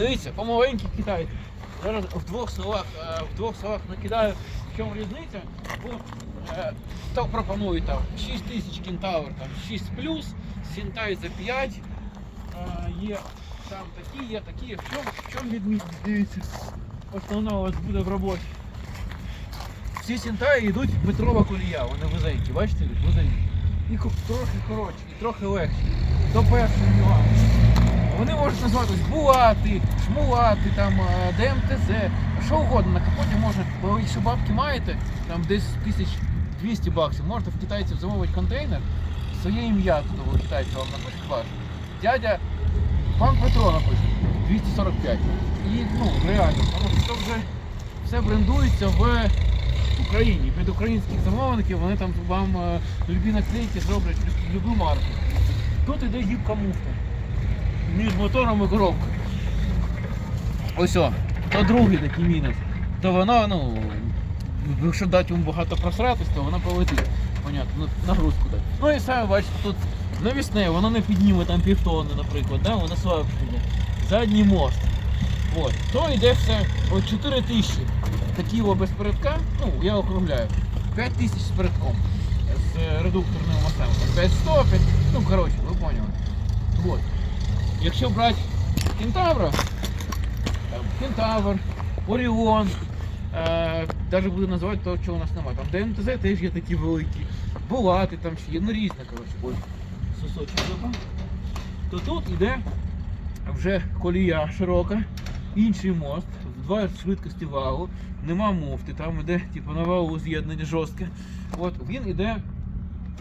Дивіться, помаленьки кидайте. Зараз в двох словах, е, в двох словах накидаю, в чому різниця. Бо е, то пропонують там 6 тисяч кентавр, там 6 плюс, Сінтай за 5. Е, є там такі, є такі. В чому, в чому? Дивіться. Основна у вас буде в роботі. Всі сінтаї йдуть метрова колія, вони вузенькі, бачите, вузенькі. І трохи коротші, і трохи легші. То перший нюанс. Вони можуть називатись булати, шмулати, там, е, ДМТЗ, що угодно. На капоті можна, бо якщо бабки маєте, там десь 1200 баксів, можете в китайців замовити контейнер, своє ім'я тут у китайців вам напишуть ваш. Дядя пан Петро напише 245. І ну, реально, тому що це вже все брендується в Україні. Під українських замовників вони там вам е, любі наклейки зроблять лю- любу марку. Тут іде гібка муфта між мотором і коробкою. Ось о, то другий такий мінус. То воно, ну, якщо дати йому багато просратись, то воно полетить. Понятно, ну, нагрузку дати. Ну і саме бачите, тут навісне, воно не підніме там півтонни, наприклад, да? воно слабше. Задній мост. От. То йде все от 4 тисячі. Такі без передка, ну я округляю. 5 тисяч з передком. З редукторними мостами. 500, 5, ну коротше, ви поняли. Вот. Якщо брати Кентавра, Кентавр, Оріон, е, навіть буду називати того, чого у нас немає. Там ДМТЗ теж є такі великі, Булати там ще є, ну різне, коротше. Ой, сосочок забав. То тут іде вже колія широка, інший мост, два швидкості вагу, нема муфти, там іде типу, на вагу з'єднання жорстке. От він іде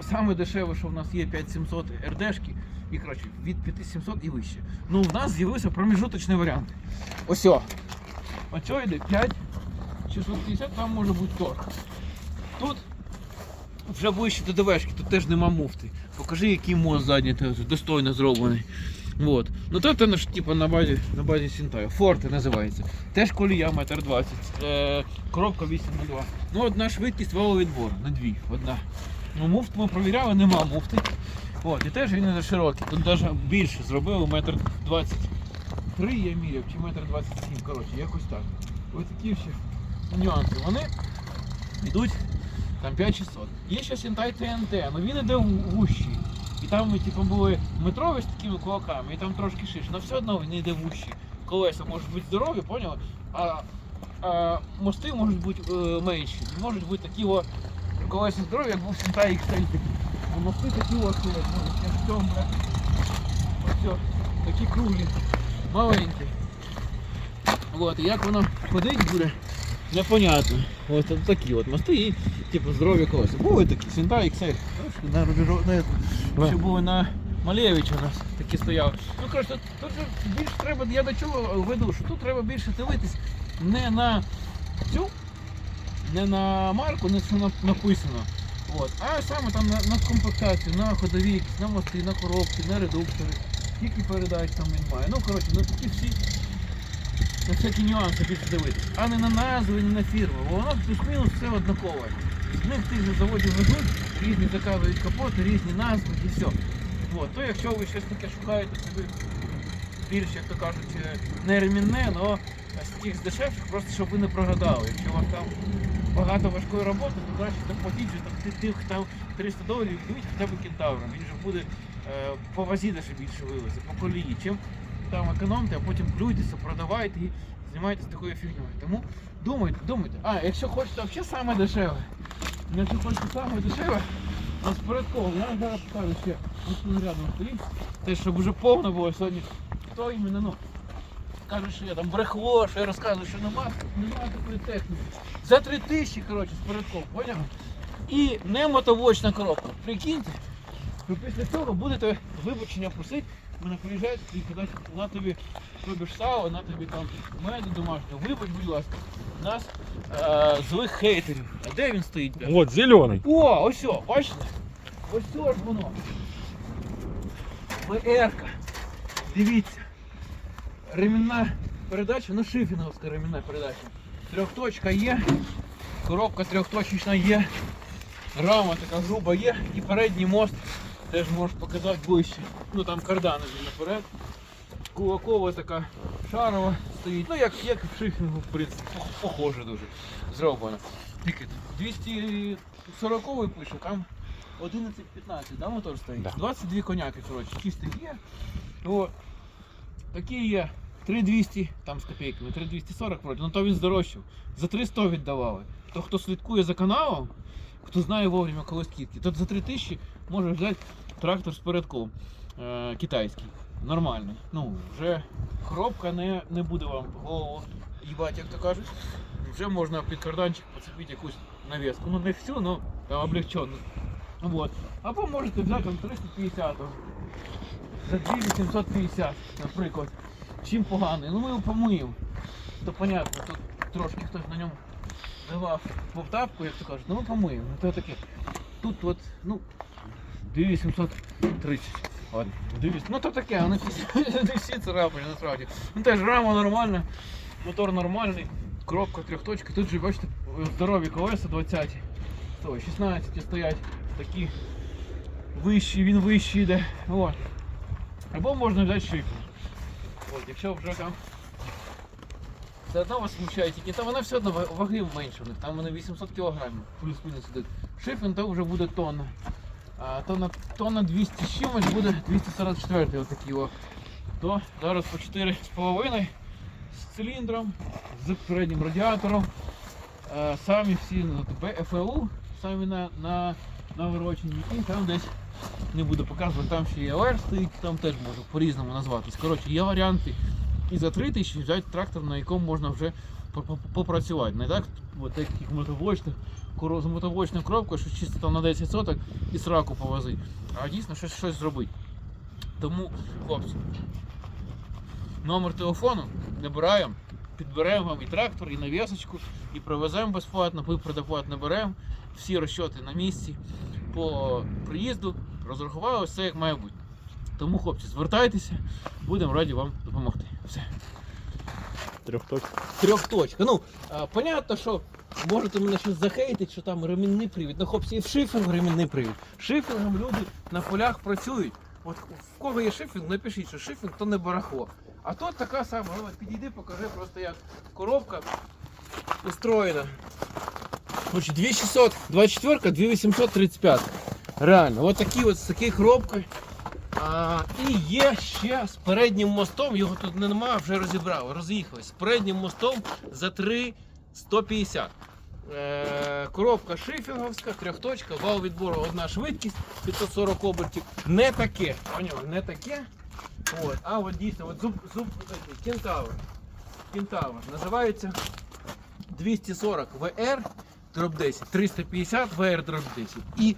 саме дешеве, що в нас є 5700 РДшки, і коротше, від 5700 і вище. Ну, в нас з'явився проміжуточний варіант. Ось о. Оцього йде 5650, там може бути торг. Тут вже вище ДДВшки, тут теж нема муфти. Покажи, який мост задній достойно зроблений. Вот. Ну то це типу, на базі на базі Сінтаю. Форте називається. Теж колія метр 20, е, коробка 8 на 2. Ну одна швидкість валовідбору на дві. Одна. Ну муфт ми провіряли, нема муфти. От, і теж він не широкий. Тут навіть більше зробив метр 23 я міряв, чи метр 27, коротше, якось так. Ось такі ще нюанси. Вони йдуть там 5600. Є ще Сінтай ТНТ, але ну, він йде в гущі. І там ми типу, були метрові з такими кулаками, і там трошки шиш, але все одно він йде в гущі. Колеса можуть бути здорові, поняли? А, а мости можуть бути е, менші. Можуть бути такі о, колеса здорові, як був Сінтай X3. Помогти такі ось можуть, е, ну, як Ось такі круглі, маленькі. От, і Як воно ходить буде, непонятно. Ось от такі от мости і типу, здорові колеса. Були такі, Сінта і Ксель. На Ще були на Малевич у нас такі стояли. Ну коротше, тут, тут більше треба, я до чого веду, що тут треба більше дивитись не на цю, не на марку, не що написано. От, а саме там на, на комплектацію, на ходові, на мости, на коробки, на редуктори, скільки передач там він має. Ну коротше, на такі всі на всякі нюанси більше дивитись, а не на назви, не на фірми. Бо воно плюс-мінус все однакове. З них тих же заводів везуть, різні заказують капоти, різні назви і все. От. То якщо ви щось таке шукаєте собі більш, як то кажуть, е, не ремінне, але з таких з дешевших, просто щоб ви не прогадали. Якщо у вас там багато важкої роботи, то краще так платіть же тих- там 300 доларів, візьміть хоча б кентавром. Він же буде е, по вазі даже більше вивезе, по колії. Чим там економте, а потім плюйтеся, продавайте і займайтеся такою фігньою. Тому думайте, думайте. А, якщо хочете взагалі саме дешеве, якщо хочете саме дешеве, то з передково, я зараз покажу ще, рядом стоїть. Те, щоб вже повно було сьогодні. Хто іменно, ну, каже, що я там брехло, що я розказую, що нема, немає такої техніки. За три тисячі, коротше, з передком, поняв? І не мотовочна коробка. Прикиньте, ви після цього будете вибачення просити, мене приїжджають і кажуть, на тобі робиш сало, на тобі там меду домашнього. Вибач, будь ласка, нас е, злих хейтерів. А де він стоїть? бля? Вот, зеленый. О, ось о, бачите? Ось о ж воно. ВР-ка. Дивіться. Ремінна передача, ну шифінговська ремінна передача. Трьохточка є, коробка трьохточечна є, рама така груба є і передній мост теж можеш показати ближче. Ну там кардан іде наперед. Кулакова така шарова стоїть. Ну як, як в шифінгу, в принципі, похоже дуже зроблено. Тільки 240 пише, там 11-15, да, мотор стоїть? Да. 22 коняки, коротше, чистих є. От. Такі є 3200, там з копійками, 3240 вроді, ну то він здорожчав. За 300 віддавали. То хто слідкує за каналом, хто знає вовремя коли скидки, то за 3000 може взяти трактор з передком е, китайський. Нормальний. Ну, вже хробка не, не буде вам голову їбать, як то кажуть. Вже можна під карданчик поцепити якусь навіску. Ну не всю, там облегчено. Вот. Або можете взяти там 350 за 2850, наприклад. Чим поганий? Ну ми його помиємо. То понятно, тут трошки хтось на ньому давав повтапку, як то кажуть, ну ми помиємо. Ну, То таке. Тут от, ну, 2830. Ладно, 200. Ну то таке, вони всі, царапані насправді. Ну теж рама нормальна, мотор нормальний, коробка трьохточка. Тут же бачите, здорові колеса 20, Ой, 16 стоять такі вищі, він вищий йде. От. Або можна взяти шифер. От, якщо вже там все одно вас смущає тільки, то вона все одно ваги менше там вони 800 кг плюс-мінус ідуть. Шифінг то вже буде тонна. А тонна, тонна 200 з чимось буде 244 отакий о. То зараз по 4,5 з циліндром, з переднім радіатором. Е, Самі всі ну, БФЛУ, самі на, на, наворочені, і там десь не буду показувати, там ще є ЛР стоїть, там теж можу по-різному назватись. Коротше, є варіанти. І за 3 тисячі взяти трактор, на якому можна вже по- по- попрацювати. Не так, от таких мотовочних, з мотовочною коробкою, що чисто там на 10 соток і сраку повозить, а дійсно щось, щось зробити. Тому, хлопці, номер телефону набираємо, підберемо вам і трактор, і навісочку, і привеземо безплатно, ви предоплат наберемо, всі розчоти на місці по приїзду, розрахували все як має бути. Тому, хлопці, звертайтеся, будемо раді вам допомогти. Все. Трьохточка. Трьохточка. Ну, а, понятно, що можете мене щось захейтити, що там ремінний привід. Ну, хлопці, і в шифінг ремінний привід. Шифінгом люди на полях працюють. От в кого є шифінг, напишіть, що шифінг то не барахло. А тут така сама, ну, підійди, покажи просто як коробка устроєна. Короче, 2600, 24, 2835. Реально, от такі от з такою коробкою. А, і є ще з переднім мостом, його тут немає, вже розібрав, роз'їхали. З переднім мостом за 3,150. Е, коробка шифінговська, трьохточка, вал відбору одна швидкість 540 обертів. Не таке, поняв, не таке. От, а от дійсно, от зуб, зуб, кентавр. Кентавр. Називається 240 VR дроп 10, 350 VR дроп 10. І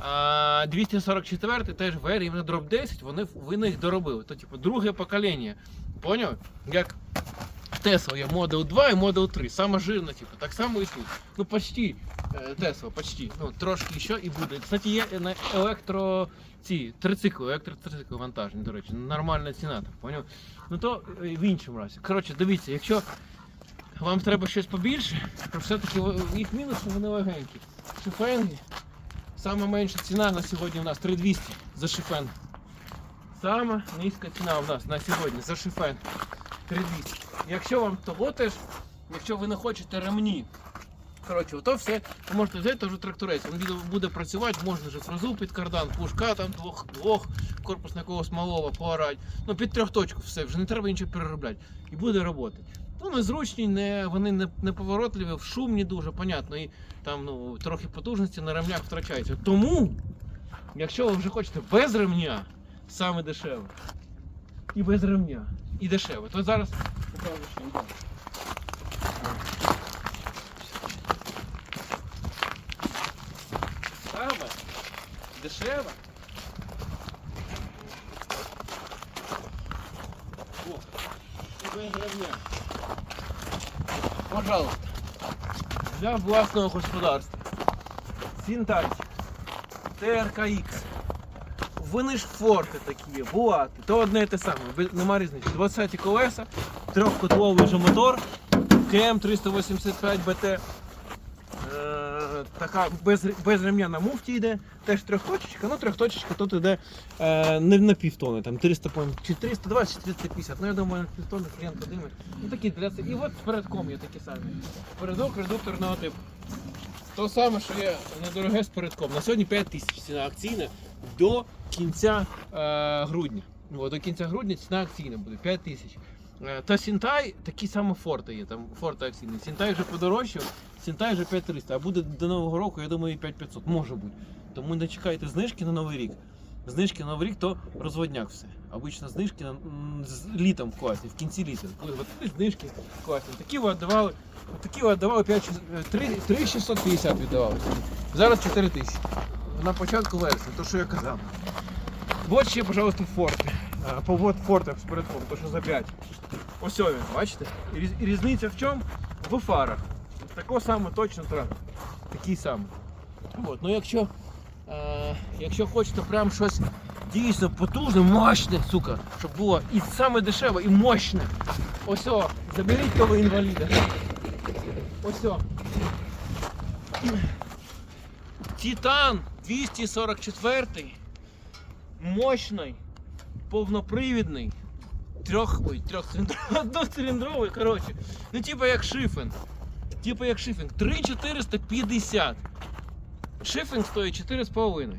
а, 244 теж VR іменно дроп 10, вони, вони їх доробили. То типу друге покоління. Поняв? Як Tesla є Model 2 і Model 3. Саме жирно, типу, так само і тут. Ну почти е, Tesla, почти. Ну, трошки ще і буде. Кстати, є на електро ці трицикли, електротрицикли вантажні, до речі, нормальна ціна, там, поняв? Ну то е, в іншому разі. Коротше, дивіться, якщо вам треба щось побільше, то все-таки їх мінус, вони легенькі. Шифенги. Сама менша ціна на сьогодні у нас 3200 за шифен. Сама низька ціна у нас на сьогодні за шифен 3200. Якщо вам того теж, якщо ви не хочете ремні, коротше, то все, ви можете взяти теж тракторець. Він буде- працювати, можна вже фразу під кардан, пушка там двох, двох корпус на когось малого поорати. Ну під трьохточку все, вже не треба нічого переробляти. І буде роботи. Ну, незручні, не, вони не, не поворотливі, шумні дуже, понятно, і там ну, трохи потужності на ремнях втрачається. Тому, якщо ви вже хочете без ремня, саме дешеве. І без ремня, і дешеве, то зараз покажу, що йде. Саме дешеве. О, без. Пожалуйста. Для власного господарства. Синтаксис. ТРКХ. Вони ж форти такі, є, буати. То одне і те саме, нема різниці. 20 колеса, трьохкотловий же мотор, КМ 385 БТ. Така без, без ремня на муфті йде, теж трьохточечка, ну трьохточечка тут йде е, не на півтони, там 300, по-моєму, чи 320, чи 350. Ну я думаю, на півтони клієнт подиме. Ну такі для. І от передком є такі самі. Передок редукторного типу. То саме, що є недороге з передком. На сьогодні 5 тисяч ціна акційна до кінця е, грудня. О, до кінця грудня ціна акційна буде 5 тисяч. Е, Та Сінтай такі саме форти є, там форти акційні. Сінтай вже подорожчав, Сінтай вже 5300, а буде до Нового року, я думаю, і 5500, може бути. Тому не чекайте знижки на Новий рік. Знижки на Новий рік то розводняк все. Обично знижки на- з літом класні, в кінці літа. Коли такі знижки класні. Такі ви віддавали, такі ви віддавали 5, 3, 3650 віддавали. Зараз 4 тисячі. На початку вересня, то що я казав. Вот ще, пожалуйста, форти. А, По вот фортах з передком, то що за 5. Ось він, бачите? І різниця в чому? В фарах. Такого саме точно трактор. Такий самий. От. Ну якщо, е, якщо хочете прям щось дійсно потужне, мощне, сука, щоб було і саме дешеве, і мощне. Ось о, заберіть того інваліда. Ось о. Титан 244 мощний, повнопривідний, трьох, ой, трьохциліндровий, одноциліндровий, коротше. Ну, типа як шифен. Типа як шифінг. 3450. Шифінг стоїть 4,5.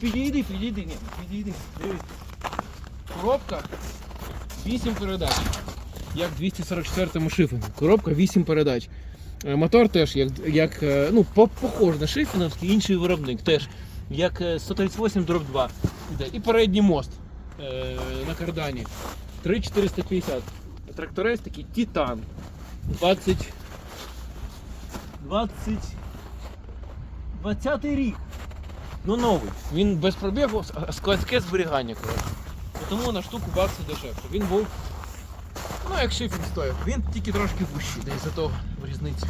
Підійди, підійди, ні, підійди. Коробка 8 передач. Як в 244 шифінгу. Коробка 8 передач. Е, Мотор теж як, як е, ну, похож на шифінгівський, інший виробник теж. Як е, 138 дроб 2. І передній мост е, на кардані. 3450. Тракторець такий Титан. 20. 20. 20 рік. Ну новий. Він без пробігу, складське зберігання, коротше. Тому на штуку бакси дешевше. Він був. Ну, як шифінг стоїв. Він тільки трошки вищий, десь за того в різниці.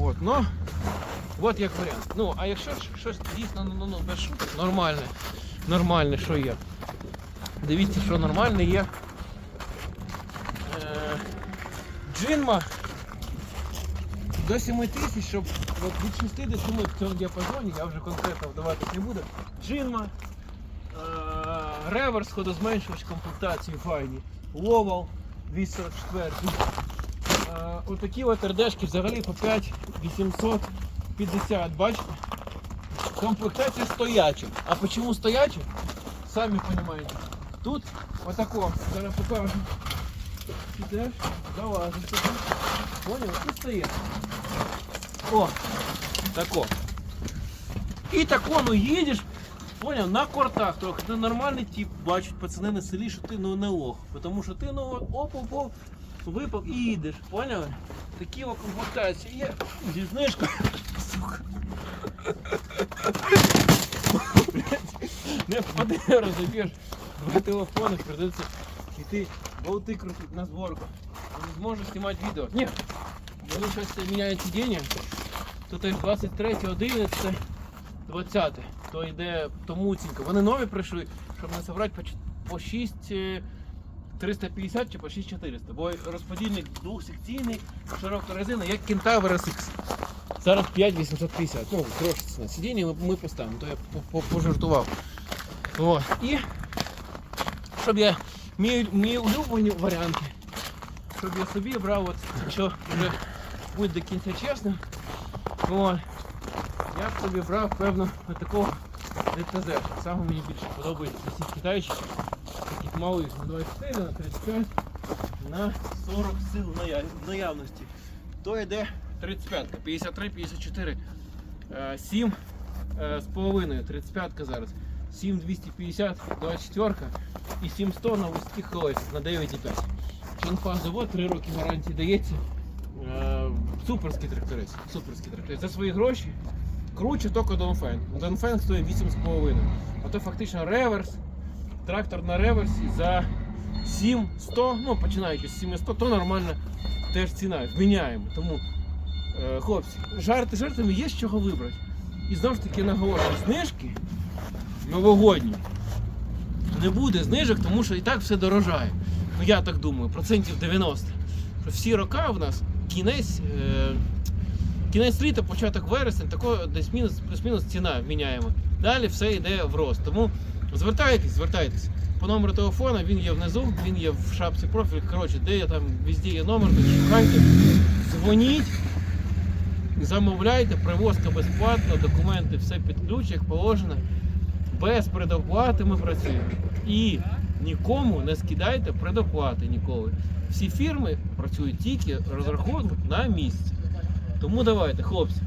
От, ну, от як варіант. Ну, а якщо щось дійсно ну, ну, ну, без шуток, нормальне, нормальне, що є. Дивіться, що нормальне є. Е, Джинма до 7 тисяч, щоб от від 6 до 7 в цьому діапазоні, я вже конкретно вдаватись не буду. Джинма, е, реверс, ходозменшувач комплектації файні, Ловал 244. Е, Отакі от РДшки взагалі по 5 850, бачите? Комплектація стояча. А чому стояча? Самі розумієте. Тут отако, зараз покажу. Ідеш, залазиш туди. Понял? І стоїть. О, тако. І тако, ну їдеш, понял, на кортах трохи. Ти нормальний тип, бачать пацани на селі, що ти ну не лох. Тому що ти ну оп-оп-оп, випав і їдеш, поняли? Такі о комплектації є зі знижкою. Сука. Блядь, Не впади, розіб'єш. Два телефони, придеться йти болти крутити на зборку. Не зможу знімати відео. Ні, вони щось міняють сидіння. Тут аж 23, 11, 20. То йде томуцінько. Вони нові прийшли, щоб не собрати по, ч- 6 е, 350 чи по 6400. Бо розподільник двохсекційний, широка резина, як Кентавр SX. Зараз 5850. Ну, гроші ціна. Сидіння ми, ми поставимо, то я по- по- пожартував. О, і щоб я мій, мій улюблені варіанти, щоб я собі брав, от, якщо вже будь до кінця чесним, я б собі брав, певно, такого ДТЗ. Саме мені більше подобається всі китайчики. Таких малих на 24, на 35, на 40 сил наявності. То йде 35, 53, 54, е, 7 е, з половиною, 35 зараз. 7250, 24 і 700 на вузьких колесах на 9,5. Чонфа завод 3 роки гарантії дається. Е, суперський тракторець. Суперський тракторець. За свої гроші круче тільки Донфен. Донфен стоїть 8,5. А то фактично реверс. Трактор на реверсі за 700, ну починаючи з 700, то нормальна теж ціна, вміняємо. Тому, е, хлопці, жарти жартами є з чого вибрати. І знову ж таки наголошую, знижки новогодні. Не буде знижок, тому що і так все дорожає. Ну я так думаю, процентів 90. Що всі роки в нас кінець, е, кінець літа, початок вересня, такого десь мінус, плюс-мінус ціна міняємо. Далі все йде в рост. Тому звертайтесь, звертайтесь. По номеру телефона він є внизу, він є в шапці профіль. Коротше, де я там везде є номер, так шукайте, дзвоніть, замовляйте, привозка безплатно, документи все під ключ, як положено. Без предоплати ми працюємо. І нікому не скидайте предоплати ніколи. Всі фірми працюють тільки розрахунок на місці. Тому давайте, хлопці.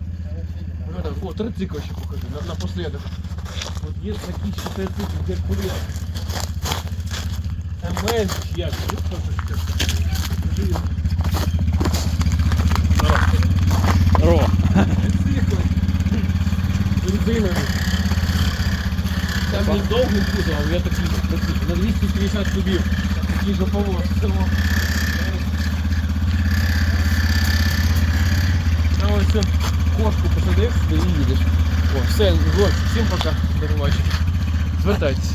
Ну, О, трицикл ще покажу, на, напоследок. От є такі ще трицикл Геркулес. Чи як? 50 кубів їжоповоз всього. А ось кошку посадив, і їдеш. О, все, всім пока, до побачення. Звертайтесь.